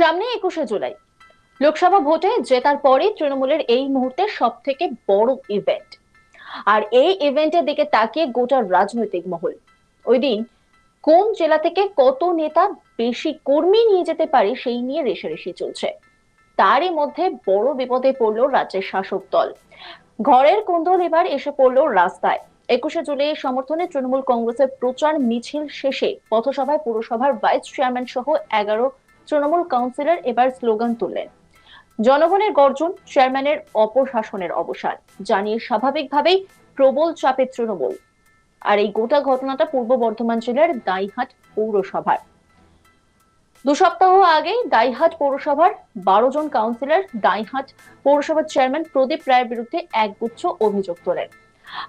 সামনে একুশে জুলাই। লোকসভা ভোটে জেতার পরে তৃণমূলের এই মুহূর্তে সব থেকে বড় ইভেন্ট আর এই ইভেন্টের দিকে তাকিয়ে গোটা রাজনৈতিক মহল। ওই দিন কোন জেলা থেকে কত নেতা বেশি কর্মী নিয়ে যেতে পারে সেই নিয়ে রেশারেশি চলছে। তারই মধ্যে বড় বিপদে পড়ল রাজ্যের শাসক দল। ঘরের কুন্দল এবার এসে পড়ল রাস্তায়। একুশে জুলাই সমর্থনে তৃণমূল কংগ্রেসের প্রচার মিছিল শেষে পথসভায় পুরসভার ভাইস চেয়ারম্যান সহ এগারো তৃণমূল কাউন্সিলর এবার স্লোগান তুললেন। জনগণের গর্জন, চেয়ারম্যানের অপশাসনের অবসান, জানিয়ে স্বাভাবিকভাবেই প্রবল চাপে তৃণমূল। আর এই গোটা ঘটনাটা পূর্ব বর্ধমান জেলার দাইহাট পৌরসভার। দু সপ্তাহ আগে দাইহাট পৌরসভার বারো জন কাউন্সিলর দাইহাট পৌরসভার চেয়ারম্যান প্রদীপ রায়ের বিরুদ্ধে একগুচ্ছ অভিযোগ তোলেন।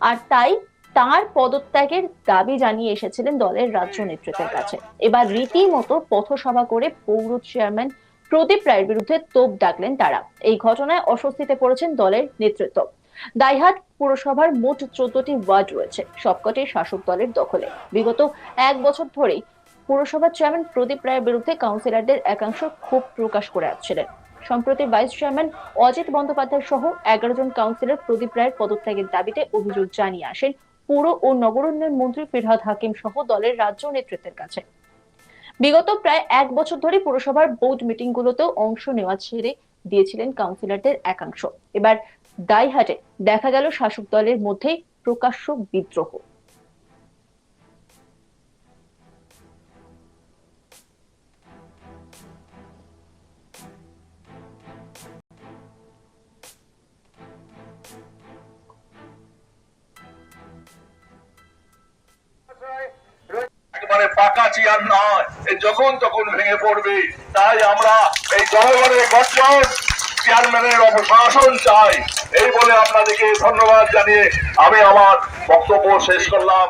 আর তাই তার পদত্যাগের দাবি জানিয়ে এসেছিলেন দলের রাজ্য নেতৃত্বের কাছে। এবার রীতিমতো পথসভা করে পৌর চেয়ারম্যান প্রদীপ রায়ের বিরুদ্ধে তোপ ডাকলেন তারা। এই ঘটনায় অস্বস্তিতে পড়েছেন দলের নেতৃত্ব। দাইহাট পুরসভার মোট চোদ্দটি ওয়ার্ড রয়েছে, সবকটি শাসক দলের দখলে। বিগত এক বছর ধরেই পুরসভার চেয়ারম্যান প্রদীপ রায়ের বিরুদ্ধে কাউন্সিলরদের একাংশ ক্ষোভ প্রকাশ করে আসছিলেন। সম্প্রতি ভাইস চেয়ারম্যান অজিত বন্দ্যোপাধ্যায় সহ এগারো জন কাউন্সিলর প্রদীপ রায়ের পদত্যাগের দাবিতে অভিযোগ জানিয়ে আসেন পুর ও নগর উন্নয়ন মন্ত্রী ফিরহাদ হাকিম সহ দলের রাজ্য নেতৃত্বের কাছে। বিগত প্রায় এক বছর ধরে পুরসভার বোর্ড মিটিং গুলোতেও অংশ নেওয়া ছেড়ে দিয়েছিলেন কাউন্সিলরদের একাংশ। এবার দাইহাটে দেখা গেল শাসক দলের মধ্যে প্রকাশ্য বিদ্রোহ। চেয়ার নয়। এ যখন তখন ভেঙে পড়বে। তাই আমরা এই জনগণের গঠন চেয়ারম্যানের অপশাসন চাই। এই বলে আপনাদেরকে ধন্যবাদ জানিয়ে আমি আমার বক্তব্য শেষ করলাম।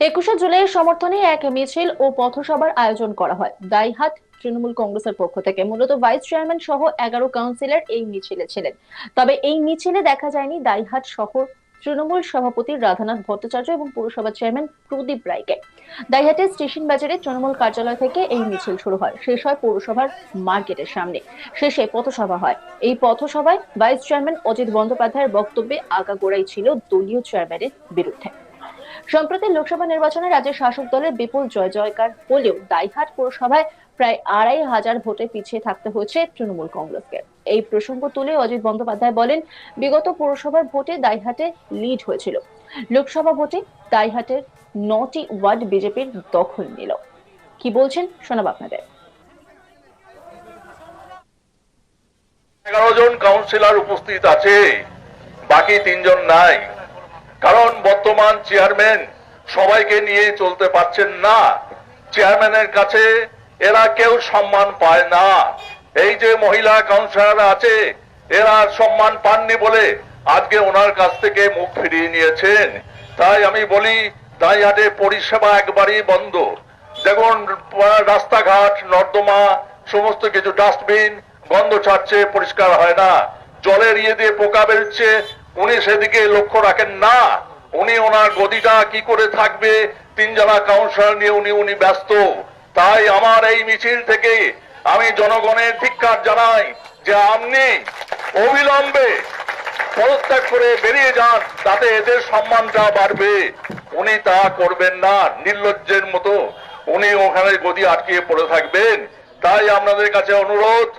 একুশে জুলাইয়ের সমর্থনে এক মিছিল ও পথসভার আয়োজন করা হয়। দাইহাট তৃণমূল কংগ্রেসের পক্ষ থেকে মূলত ভাইস চেয়ারম্যান সহ এগারো কাউন্সিলর এই মিছিলে ছিলেন। তবে এই মিছিলে দেখা যায়নি দাইহাট শহর তৃণমূল সভাপতি রাধানাথ ভট্টাচার্য এবং পুরসভা চেয়ারম্যান প্রদীপ রায়কে। দাইহাটে স্টেশন বাজারে তৃণমূল কার্যালয় থেকে এই মিছিল শুরু হয়। শেষ হয় পৌরসভার মার্কেটের সামনে। শেষে পথসভা হয়। এই পথসভায় ভাইস চেয়ারম্যান অজিত বন্দ্যোপাধ্যায়ের বক্তব্যে আগাগোড়াই ছিল দলীয় চেয়ারম্যানের বিরুদ্ধে। সম্প্রতি লোকসভা নির্বাচনে রাজ্যের শাসক দলের বিপুল জয় জয়কার হলেও দাইহাট পৌরসভায় প্রায় আড়াই হাজার ভোটে পিছিয়ে থাকতে হয়েছে তৃণমূল কংগ্রেসকে। এই প্রসঙ্গ তুলে অজিত বন্দ্যোপাধ্যায় বলেন, বিগত পৌরসভার ভোটে দাইহাটে লিড হয়েছিল। লোকসভা ভোটে দাইহাটের নটি ওয়ার্ড বিজেপির দখল নিল। কি বলছেন, শোনাব আপনাদের। এগারো জন কাউন্সিলর উপস্থিত আছে, বাকি তিনজন নাই। কারণ বর্তমান চেয়ারম্যান সবাইকে নিয়ে চলতে পারছেন না। চেয়ারম্যানের কাছে এরা কেউ সম্মান পায় না। এই যে মহিলা কাউন্সিলর আছে, এরা সম্মান পাননি বলে আজকে ওনার কাছ থেকে মুখ ফিরিয়ে নিয়েছেন। তাই আমি বলি দাইহাটে পরিষেবা একবারই বন্ধ। দেখুন, রাস্তাঘাট, নর্দমা, সমস্ত কিছু ডাস্টবিন, গন্ধ ছাড়ছে, পরিষ্কার হয় না। জলের ইয়ে দিয়ে পোকা বেরোচ্ছে উনি সেদিকে লক্ষ্য রাখেন না। উনি ওনার গদিটা কি করে থাকবে, তিনজনা কাউন্সিলর নিয়ে উনি উনি ব্যস্ত। তাই আমার এই মিছিল থেকে আমি জনগণের ধিক্কার জানাই যে আপনি অবিলম্বে পদত্যাগ করে বেরিয়ে যান, তাতে এদের সম্মানটা বাড়বে। উনি তা করবেন না, নির্লজ্জের মতো। উনি ওখানে গদি আটকিয়ে পড়ে থাকবেন। তাই আপনাদের কাছে অনুরোধ,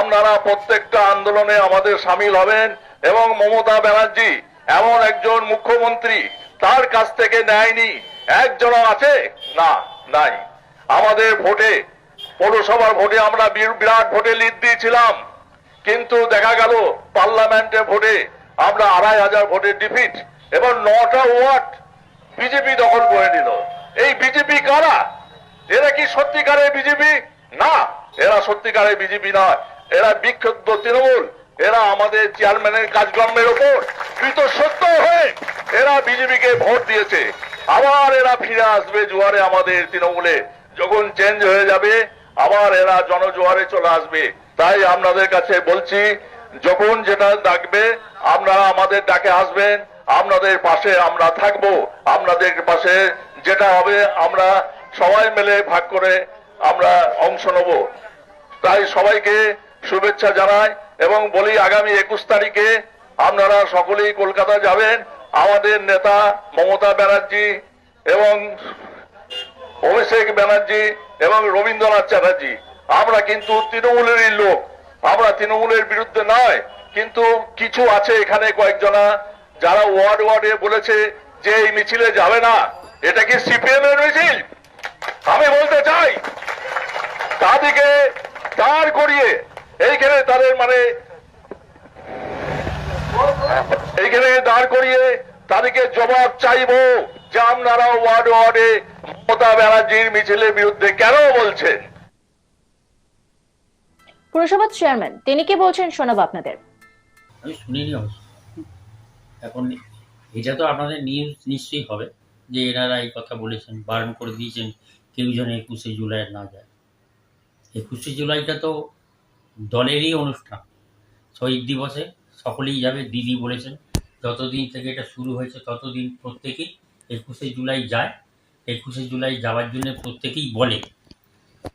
আপনারা প্রত্যেকটা আন্দোলনে আমাদের সামিল হবেন। এবং মমতা ব্যানার্জি এমন একজন মুখ্যমন্ত্রী তার কাছ থেকে নেয়নি। একজন আছে? না, নাই। আমাদের ভোটে, পৌরসভার ভোটে আমরা বিরাট ভোটে লিড দিয়েছিলাম। কিন্তু দেখা গেল, পার্লামেন্টে ভোটে আমরা আড়াই হাজার ভোটে ডিফিট এবং নটা ওয়ার্ড বিজেপি দখল করে নিল। এই বিজেপি কারা? এরা কি সত্যিকারের বিজেপি? না, এরা সত্যিকারের বিজেপি নয়। এরা বিক্ষুব্ধ তৃণমূল। এরা আমাদের চেয়ারম্যানের কাজকর্মের ওপর সত্য হয়ে এরা বিজেপিকে ভোট দিয়েছে। আবার এরা ফিরে আসবে জোয়ারে আমাদের তৃণমূলে। যখন চেঞ্জ হয়ে যাবে, আবার এরা জনজোয়ারে চলে আসবে। তাই আপনাদের কাছে বলছি, যখন যেটা ডাকবে, আপনারা আমাদের ডাকে আসবেন। আপনাদের পাশে আমরা থাকব। আপনাদের পাশে যেটা হবে, আমরা সবাই মিলে ভাগ করে আমরা অংশ নেব। তাই সবাইকে শুভেচ্ছা জানাই। এবং বলি আগামী একুশ তারিখে আপনারা সকলেই কলকাতা যাবেন। আমাদের নেতা মমতা ব্যানার্জি এবং অভিষেক ব্যানার্জি এবং রবীন্দ্রনাথ চ্যাটার্জি। আমরা কিন্তু তৃণমূলেরই লোক। আমরা তৃণমূলের বিরুদ্ধে নয়, কিন্তু কিছু আছে এখানে কয়েকজনা যারা ওয়ার্ড ওয়ার্ডে বলেছে যে এই মিছিলে যাবে না। এটা কি সিপিএম এর মিছিল? আমি বলতে চাই, তাদেরকে তাদের মানে এইখানে দাঁড় করিয়ে তাদেরকে জবাব চাইব যে আপনারা ওয়ার্ড ওয়ার্ডে মমতা ব্যানার্জির মিছিলের বিরুদ্ধে কেন বলছেন? পুরসভার চেয়ারম্যান তিনি কি বলছেন শোনাবো আপনাদের? আমি শুনিনি অবশ্য। এখন এটা তো আপনাদের নিউজ নিশ্চয়ই হবে যে এনারা এই কথা বলেছেন বারণ করে দিয়েছেন কেউ যেন একুশে জুলাই না যায়। একুশে জুলাইটা তো দলেরই অনুষ্ঠান। শহীদ দিবসে সকলেই যাবে, দিদি বলেছেন। যতদিন থেকে এটা শুরু হয়েছে, ততদিন প্রত্যেকেই একুশে জুলাই যায়। একুশে জুলাই যাওয়ার জন্য প্রত্যেকেই বলে।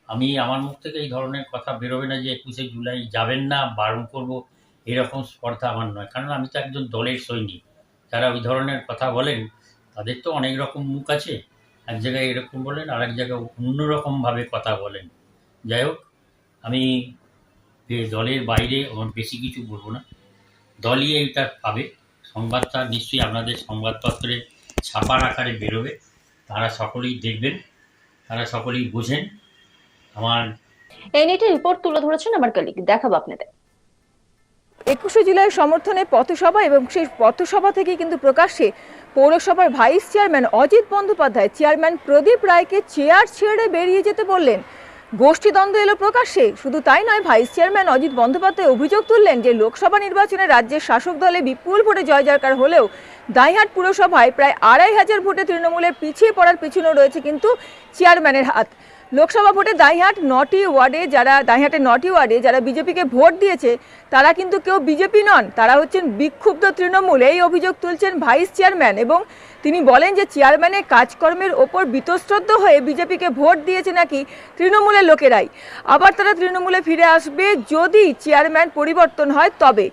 আমি আমার মুখ থেকে এই ধরনের কথা বেরোবে না যে একুশে জুলাই যাবেন না, বারণ করব, এরকম স্পর্ধা আমার নয়। কারণ আমি তো একজন দলের সৈনিক। যারা ওই ধরনের কথা বলেন, তাদের তো অনেক রকম মুখ আছে। এক জায়গায় এরকম বলেন আর এক জায়গায় অন্যরকমভাবে কথা বলেন। যাই হোক, আমি দলের বাইরে আমার বেশি কিছু বলব না। দলই এইটা পাবে। সংবাদটা নিশ্চয়ই আপনাদের সংবাদপত্রে ছাপার আকারে বেরোবে। তারা সকলেই দেখবেন তারা সকলেই বোঝেন। আমার এই নিয়ে একটি রিপোর্ট তুলে ধরেছেন আমার কলিগ দেখাবো আপনাদের। একুশে জুলাইয়ের সমর্থনে পথসভা এবং সেই পথসভা থেকে কিন্তু প্রকাশ্যে পৌরসভার vice chairman Ajit Bandyopadhyay chairman Pradip রায়কে চেয়ার ছেড়ে বেরিয়ে যেতে বললেন। গোষ্ঠীদ্বন্দ্ব এলো প্রকাশ্যে। শুধু তাই নয়, ভাইস চেয়ারম্যান অজিত বন্দ্যোপাধ্যায় অভিযোগ তুললেন যে লোকসভা নির্বাচনে রাজ্যের শাসক দলে বিপুল ভোটে জয় জয়কার হলেও দাইহাট পুরসভায় প্রায় আড়াই হাজার ভোটে তৃণমূলের পিছিয়ে পড়ার পিছনে রয়েছে কিন্তু চেয়ারম্যানের হাত। লোকসভা ভোটে দাইহাট নটি ওয়ার্ডে যারা দাইহাটের নটি ওয়ার্ডে যারা বিজেপিকে ভোট দিয়েছে, তারা কিন্তু কেউ বিজেপি নন, তারা হচ্ছেন বিক্ষুব্ধ তৃণমূল। এই অভিযোগ তুলছেন ভাইস চেয়ারম্যান এবং তিনি বলেন যে চেয়ারম্যানের কাজকর্মের ওপর বিতশ্রদ্ধ হয়ে বিজেপিকে ভোট দিয়েছে নাকি তৃণমূলের লোকেরাই। আবার তারা তৃণমূলে ফিরে আসবে যদি চেয়ারম্যান পরিবর্তন হয় তবে।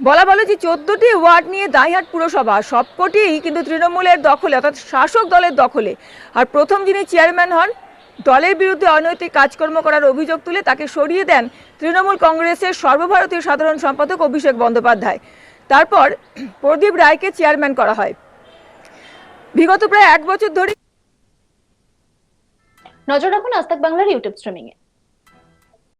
বলা ভালো যে চোদ্দটি ওয়ার্ড নিয়ে দাইহাট পুরসভা, সবকটিই কিন্তু তৃণমূলের দখলে, অর্থাৎ শাসক দলের দখলে। আর প্রথম যিনি চেয়ারম্যান হন দলের বিরুদ্ধে অনৈতিক কাজকর্ম করার অভিযোগ তুলে তাকে সরিয়ে দেন তৃণমূল কংগ্রেসের সর্বভারতীয় সাধারণ সম্পাদক অভিষেক বন্দ্যোপাধ্যায়। তারপর প্রদীপ রায়কে চেয়ারম্যান করা হয়। বিগত প্রায় এক বছর ধরে নজর রাখুন আস্তাক বাংলার ইউটিউব স্ট্রিমিং এ